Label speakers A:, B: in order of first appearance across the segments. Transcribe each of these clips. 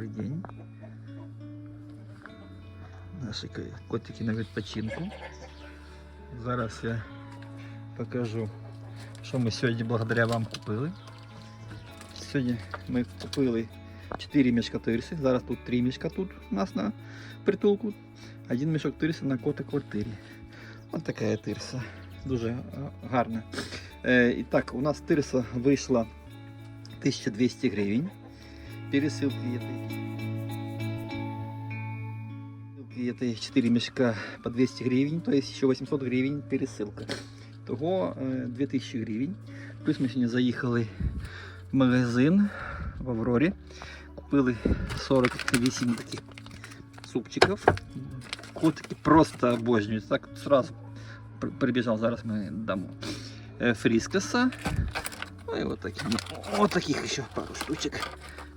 A: добрий день. Наші котики на відпочинку. Зараз я покажу, що ми сьогодні благодаря вам купили. Сьогодні ми купили 4 мішка тирси, зараз тут 3 мішка тут у нас на притулку, один мішок тирси на кота квартирі. Ось така тирса. Дуже е, гарна. Е, і так, у нас тирса вийшла 1200 гривень. Пересылки этой. Пересылки этой 4 мешка по 200 гривен, то есть еще 800 гривен пересылка. Того е, 2000 гривень. Плюс ми сьогодні заїхали в магазин в Аврорі. Купили 48 таких супчиков. Котики просто обожнюють. Так сразу при- прибіжав, зараз ми дамо. Е, Фріскаса. Ну і от такі. От таких ще пару штучок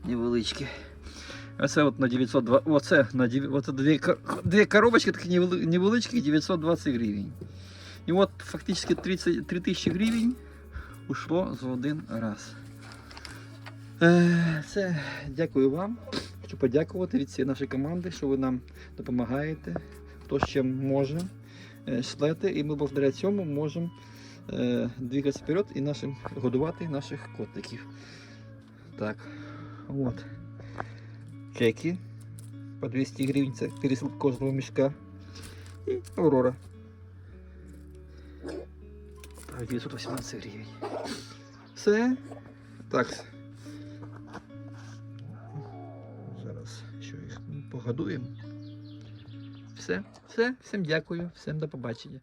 A: Невеличкі. Оце от на 902, оце на оце дві, дві коробочки такі невеличкі, 920 гривень. І от фактично 30, 3000 гривень ушло за один раз. Е, Це дякую вам. Хочу подякувати від цієї нашої команди, що ви нам допомагаєте, хто ще може е, шлете, і ми благодаря цьому можемо е, двигатися вперед і нашим, годувати наших котиків. Так, от. Чеки по 200 гривень, це пересилка кожного мішка. І Аврора. 918 гривень. Все. Так. Зараз що їх погодуємо. Все, все, всім дякую, всім до побачення.